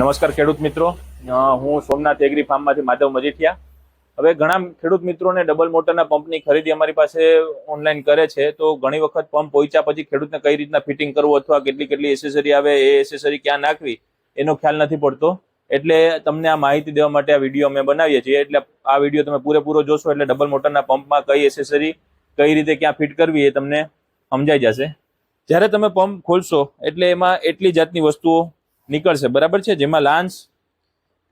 નમસ્કાર ખેડૂત મિત્રો. હું સોમનાથ એગ્રી ફાર્મમાંથી માધવ મજીઠિયા. હવે ઘણા ખેડૂત મિત્રોને ડબલ મોટરના પંપની ખરીદી અમારી પાસે ઓનલાઈન કરે છે, તો ઘણી વખત પંપ પહોંચ્યા પછી ખેડૂતને કઈ રીતના ફિટિંગ કરવું અથવા કેટલી કેટલી એસેસરી આવે, એ એસેસરી ક્યાં નાખવી, એનો ખ્યાલ નથી પડતો. એટલે તમને આ માહિતી દેવા માટે આ વીડિયો અમે બનાવીએ છીએ. એટલે આ વીડિયો તમે પૂરેપૂરો જોશો, એટલે ડબલ મોટરના પંપમાં કઈ એસેસરી કઈ રીતે ક્યાં ફિટ કરવી એ તમને સમજાઈ જશે. જ્યારે તમે પંપ ખોલશો, એટલે એમાં એટલી જાતની વસ્તુઓ નીકળશે, બરાબર છે? જેમાં લાન્સ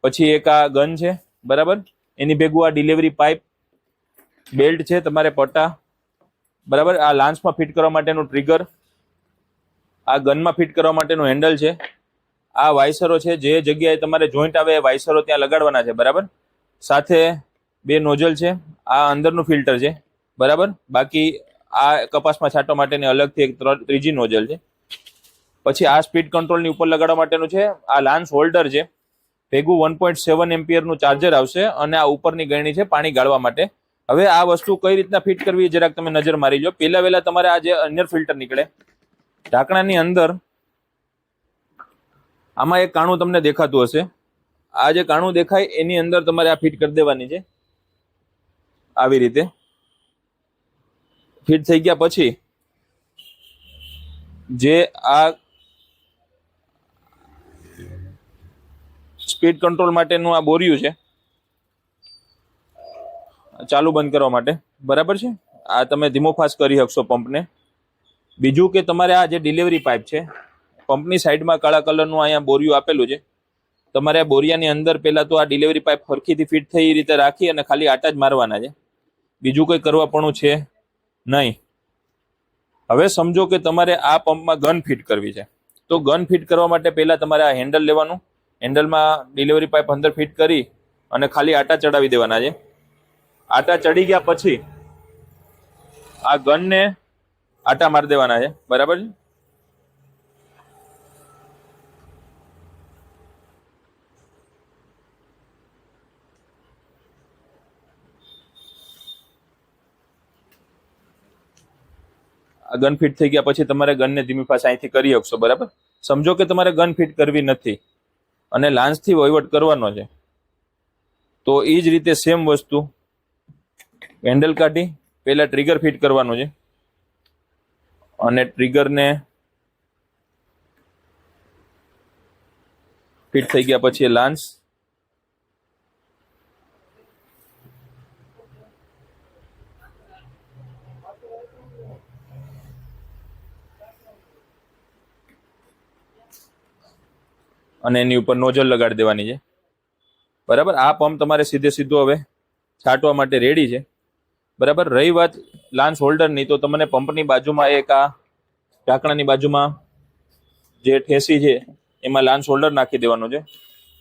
પછી એક આ ગન છે, બરાબર? એની ભેગું આ ડિલિવરી પાઇપ બેલ્ટ છે તમારે પટ્ટા, બરાબર? આ લાન્સમાં ફિટ કરવા માટેનું ટ્રિગર આ ગનમાં ફિટ કરવા માટેનું હેન્ડલ છે. આ વાઇસરો છે, જે જગ્યાએ તમારે જોઈન્ટ આવે એ વાઇસરો ત્યાં લગાડવાના છે, બરાબર? સાથે બે નોઝલ છે, આ અંદરનું ફિલ્ટર છે, બરાબર? બાકી આ કપાસમાં છાંટવા માટેની અલગથી એક ત્રીજી નોઝલ છે. પછી આ સ્પીડ કંટ્રોલની ઉપર લગાડવા માટેનું છે, આ લાન્સ હોલ્ડર છે, ભેગું વન પોઈન્ટ સેવન એમ્પિયરનું ચાર્જર આવશે અને આ ઉપરની ગરણી છે પાણી ગાળવા માટે. હવે આ વસ્તુ કઈ રીતના ફિટ કરવી જરાક તમે નજર મારી લો. પહેલા વહેલા તમારે આ જે અન્ય ફિલ્ટર નીકળે, ઢાંકણાની અંદર આમાં એક કાણું તમને દેખાતું હશે. આ જે કાણું દેખાય એની અંદર તમારે આ ફિટ કરી દેવાની છે. આવી રીતે. ફિટ થઈ ગયા પછી જે આ સ્પીડ કંટ્રોલ માટેનું આ બોરિયું છે. ચાલુ બંધ કરવા માટે. બરાબર છે? આ તમે ધીમો ફાસ્ટ કરી શકશો પંપને. બીજું કે તમારે આ જે ડિલિવરી પાઇપ છે, પંપની સાઈડમાં કાળા કલરનું અહીંયા બોરિયું આપેલું છે. તમારે આ બોરિયાની અંદર પહેલાં તો આ ડિલિવરી પાઇપ ફરખીથી ફિટ થઈ એ રીતે રાખી અને ખાલી આટા જ મારવાના છે. બીજું કંઈ કરવાપણું છે નહીં. હવે સમજો કે તમારે આ પંપમાં ગન ફિટ કરવી છે. તો ગન ફિટ કરવા માટે પહેલાં તમારે આ હેન્ડલ લેવાનું. હેન્ડલમાં ડિલિવરી પાઇપ અંદર ફિટ કરી અને ખાલી આટા ચડાવી દેવાના છે. આટા ચડી ગયા પછી આ ગનને આટા મારી દેવાના છે. બરાબર છે? ગન ફિટ થઈ ગયા પછી તમારે ગનને ધીમી પાસે અહીંથી કરી શકશો બરાબર? સમજો કે તમારે ગન ફિટ કરવી નથી. અને લાંચથી વહીવટ કરવાનો છે. તો એ જ રીતે સેમ વસ્તુ. હેન્ડલ કાઢી, પહેલાં ટ્રિગર ફિટ કરવાનું છે. અને ટ્રિગરને ફિટ થઈ ગયા પછી એ અને એની ઉપર નોઝલ લગાડી દેવાની છે. બરાબર? આ પંપ તમારે સીધે સીધો હવે છાંટવા માટે રેડી છે. બરાબર? રહી વાત લાન્સ હોલ્ડરની તો તમને પંપની બાજુમાં એક આ ઢાંકણાની બાજુમાં જે ઠેસી છે, એમાં લાન્સ હોલ્ડર નાખી દેવાનું છે.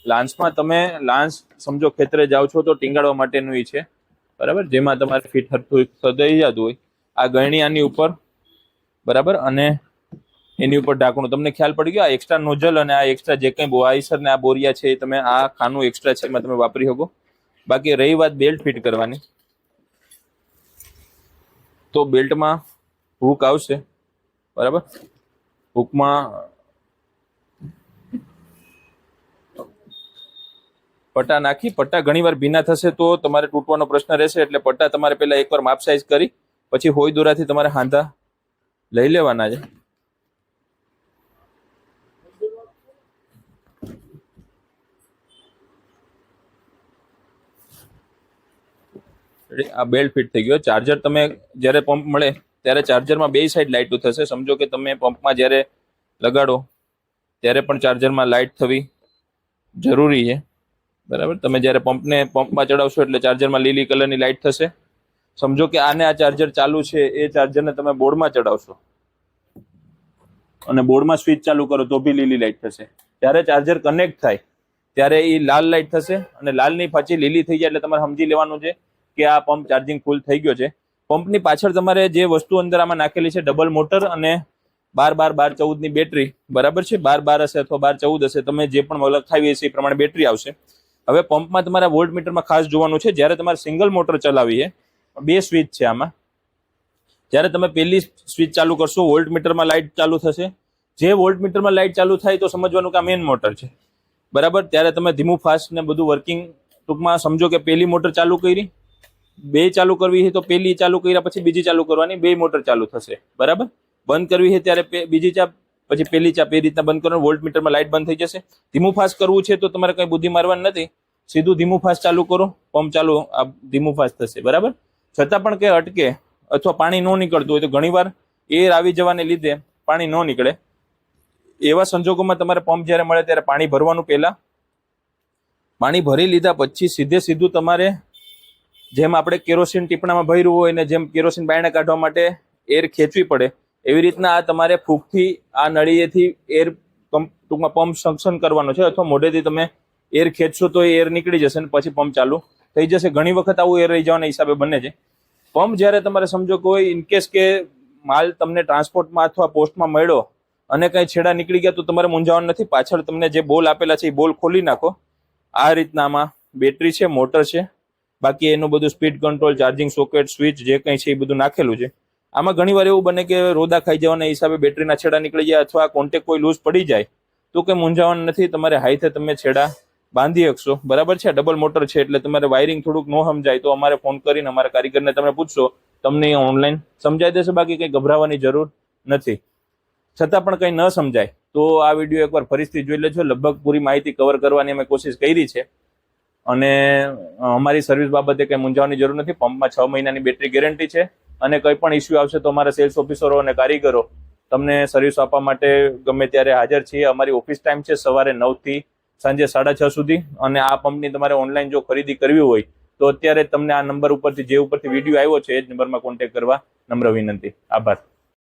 લાન્સમાં તમે લાન્સ સમજો ખેતરે જાઓ છો તો ટીંગાડવા માટેનું એ છે. બરાબર? જેમાં તમારે ફીટ હરતું સદાઈ જતું હોય. આ ગરણી આની ઉપર. બરાબર? અને એની ઉપર ઢાંકણું. તમને ખ્યાલ પડી ગયો? આ એક્સ્ટ્રા નોઝલ અને આ એક્સ્ટ્રા જે કંઈ બોઆઈસર ને આ બોરિયા છે એ તમે આ ખાનું એક્સ્ટ્રા છે એમાં તમે વાપરી શકો. બાકી રહી વાત બેલ્ટ ફિટ કરવાની. તો બેલ્ટમાં હૂક આવશે. બરાબર? હૂકમાં પટ્ટા નાખી. પટ્ટા ઘણીવાર ભીના થશે તો તમારે તૂટવાનો પ્રશ્ન રહેશે એટલે પટ્ટા તમારે પહેલાં એકવાર માપ સાઈઝ કરી, પછી હોઈ દોરાથી તમારે હાંધા લઈ લેવાના છે. આ બેલ્ટ ફિટ થઈ ગયો. ચાર્જર તમે જ્યારે પંપ મળે, ત્યારે ચાર્જરમાં બે સાઈડ લાઇટો થશે. સમજો કે તમે પંપમાં જ્યારે લગાડો, ત્યારે પણ ચાર્જરમાં લાઇટ થવી જરૂરી છે. બરાબર? તમે જ્યારે પંપને પંપમાં ચડાવશો એટલે ચાર્જરમાં લીલી કલરની લાઇટ થશે. સમજો કે આને આ ચાર્જર ચાલુ છે, એ ચાર્જરને તમે બોર્ડમાં ચડાવશો. અને બોર્ડમાં સ્વિચ ચાલુ કરો, તો બી લીલી લાઇટ થશે. જ્યારે ચાર્જર કનેક્ટ થાય, ત્યારે એ લાલ લાઇટ થશે અને લાલની પાછી લીલી થઈ જાય એટલે તમારે સમજી લેવાનું છે કે આ પંપ ચાર્જિંગ ફૂલ થઈ ગયો છે. પંપની પાછળ તમારે જે વસ્તુ અંદર આમાં નાખેલી છે ડબલ મોટર અને બાર બાર બાર ચૌદની બેટરી બરાબર છે? બાર બાર હશે અથવા બાર ચૌદ હશે, તમે જે પણ લખાવી હશે એ પ્રમાણે બેટરી આવશે. હવે પંપમાં તમારા વોલ્ટ મીટરમાં ખાસ જોવાનું છે, જ્યારે તમારે સિંગલ મોટર ચલાવીએ, બે સ્વિચ છે આમાં. જ્યારે તમે પહેલી સ્વિચ ચાલુ કરશો વોલ્ટ મીટરમાં લાઇટ ચાલુ થશે. જે વોલ્ટ મીટરમાં લાઇટ ચાલુ થાય તો સમજવાનું કે આ મેઇન મોટર છે. બરાબર? ત્યારે તમે ધીમું ફાસ્ટ ને બધું વર્કિંગ ટૂંકમાં સમજો કે પહેલી મોટર ચાલુ કરી બે ચાલુ કરવી છે તો પેલી ચાલુ કર્યા પછી બીજી ચાલુ કરવાની, બે મોટર ચાલુ થશે. બરાબર? બંધ કરવી છે ત્યારે બીજી ચાપ, પછી પેલી ચાપ એ રીતના બંધ કરવાનું વોલ્ટ મીટરમાં લાઇટ બંધ થઈ જશે. ધીમું ફાસ્ટ કરવું છે તો તમારે કઈ બુદ્ધિ મારવાની નથી. સીધું ધીમું ફાસ્ટ ચાલુ કરો, પંપ ચાલુ, આ ધીમું ફાસ્ટ થશે. બરાબર? છતાં પણ કે અટકે અથવા પાણી ન નીકળતું હોય તો ઘણીવાર એર આવી જવાને લીધે પાણી ન નીકળે. એવા સંજોગોમાં તમારે પંપ જ્યારે મળે ત્યારે પાણી ભરવાનું પહેલા. પાણી ભરી લીધા પછી સીધે સીધું તમારે જેમ આપણે કેરોસીન ટીપણામાં ભર્યું હોય ને જેમ કેરોસીન બાયણે કાઢવા માટે એર ખેંચવી પડે, એવી રીતના આ તમારે ફૂગથી આ નળીએથી એર ટૂંકમાં પંપ સક્શન કરવાનો છે અથવા મોઢેથી તમે એર ખેંચશો તો એ એર નીકળી જશે ને પછી પંપ ચાલુ થઈ જશે. ઘણી વખત આવું એર રહી જવાના હિસાબે બને છે. પંપ જ્યારે તમારે સમજો કોઈ ઇનકેસ કે માલ તમને ટ્રાન્સપોર્ટમાં અથવા પોસ્ટમાં મળ્યો અને કંઈ છેડા નીકળી ગયા તો તમારે મૂંઝાવાનું નથી. પાછળ તમને જે બોલ આપેલા છે એ બોલ ખોલી નાખો. આ રીતના આમાં બેટરી છે, મોટર છે. બાકી એનું બધું speed control charging socket switch જે કંઈ છે એ બધું નાખેલું છે. આમાં ઘણીવાર એવું બને કે રોદા ખાઈ જવાના હિસાબે બેટરીના છેડા નીકળી જાય અથવા કોન્ટેક કોઈ લૂઝ પડી જાય, તો કંઈ મૂંઝાવાનું નથી. તમારે હાઈથે તમે છેડા બાંધી શકશો. બરાબર છે? ડબલ મોટર છે એટલે તમારે વાયરિંગ થોડુંક ન સમજાય તો અમારે ફોન કરીને અમારા કારીગરને તમે પૂછશો. તમને ઓનલાઈન સમજાઈ દેશે, બાકી કંઈ ગભરાવાની જરૂર નથી. છતાં પણ કંઈ ન સમજાય તો આ વીડિયો એકવાર ફરીથી જોઈ લેજો. લગભગ પૂરી માહિતી કવર કરવાની અમે કોશિશ કરી છે. અને અમારી સર્વિસ બાબતે કંઈ મૂંઝાવાની જરૂર નથી. પંપમાં છ મહિનાની બેટરી ગેરંટી છે. અને કંઈ પણ ઇસ્યુ આવશે તો અમારા સેલ્સ ઓફિસરો અને કારીગરો તમને સર્વિસ આપવા માટે ગમે ત્યારે હાજર છીએ. અમારી ઓફિસ ટાઈમ છે સવારે નવથી સાંજે સાડા છ સુધી. અને આ પંપની તમારે ઓનલાઈન જો ખરીદી કરવી હોય, તો અત્યારે તમને આ નંબર ઉપરથી, જે ઉપરથી વીડિયો આવ્યો છે, એ જ નંબરમાં કોન્ટેક્ટ કરવા. નમ્ર વિનંતી. આભાર.